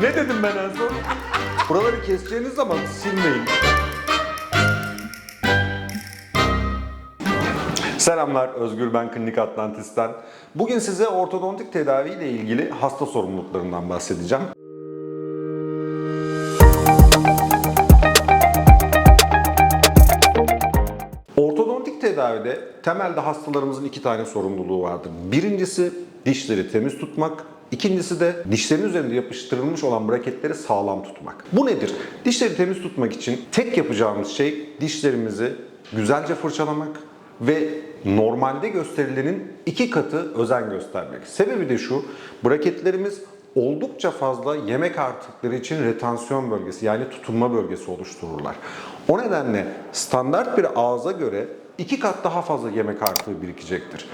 Ne dedim ben en son? Buraları keseceğiniz zaman silmeyin. Selamlar, Özgür ben Klinik Atlantis'ten. Bugün size ortodontik tedavi ile ilgili hasta sorumluluklarından bahsedeceğim. Ortodontik tedavide temelde hastalarımızın iki tane sorumluluğu vardır. Birincisi dişleri temiz tutmak, İkincisi de dişlerin üzerinde yapıştırılmış olan braketleri sağlam tutmak. Bu nedir? Dişleri temiz tutmak için tek yapacağımız şey dişlerimizi güzelce fırçalamak ve normalde gösterilenin iki katı özen göstermek. Sebebi de şu, braketlerimiz oldukça fazla yemek artıkları için retansiyon bölgesi yani tutunma bölgesi oluştururlar. O nedenle standart bir ağza göre iki kat daha fazla yemek artığı birikecektir.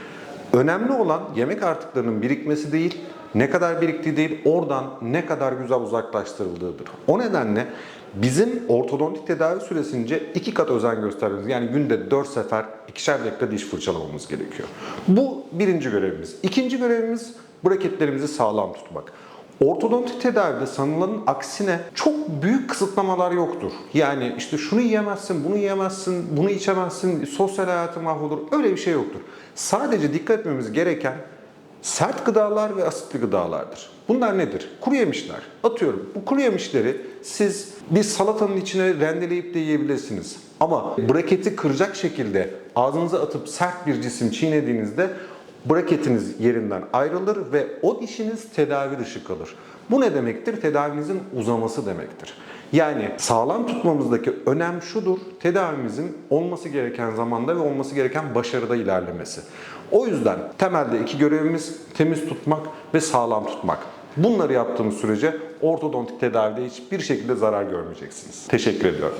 Önemli olan yemek artıklarının birikmesi değil, ne kadar biriktiği değil, oradan ne kadar güzel uzaklaştırıldığıdır. O nedenle bizim ortodontik tedavi süresince iki kat özen göstermemiz, yani günde 4 sefer ikişer dakika diş fırçalamamız gerekiyor. Bu birinci görevimiz. İkinci görevimiz braketlerimizi sağlam tutmak. Ortodontik tedavide sanılanın aksine çok büyük kısıtlamalar yoktur. Yani işte şunu yiyemezsin, bunu yiyemezsin, bunu içemezsin, sosyal hayatın mahvolur. Öyle bir şey yoktur. Sadece dikkat etmemiz gereken sert gıdalar ve asitli gıdalardır. Bunlar nedir? Kuru yemişler. Atıyorum bu kuru yemişleri siz bir salatanın içine rendeleyip de yiyebilirsiniz. Ama braketi kıracak şekilde ağzınıza atıp sert bir cisim çiğnediğinizde braketiniz yerinden ayrılır ve o dişiniz tedavi dışı kalır. Bu ne demektir? Tedavinizin uzaması demektir. Yani sağlam tutmamızdaki önem şudur, tedavimizin olması gereken zamanda ve olması gereken başarıda ilerlemesi. O yüzden temelde iki görevimiz temiz tutmak ve sağlam tutmak. Bunları yaptığımız sürece ortodontik tedavide hiçbir şekilde zarar görmeyeceksiniz. Teşekkür ediyorum.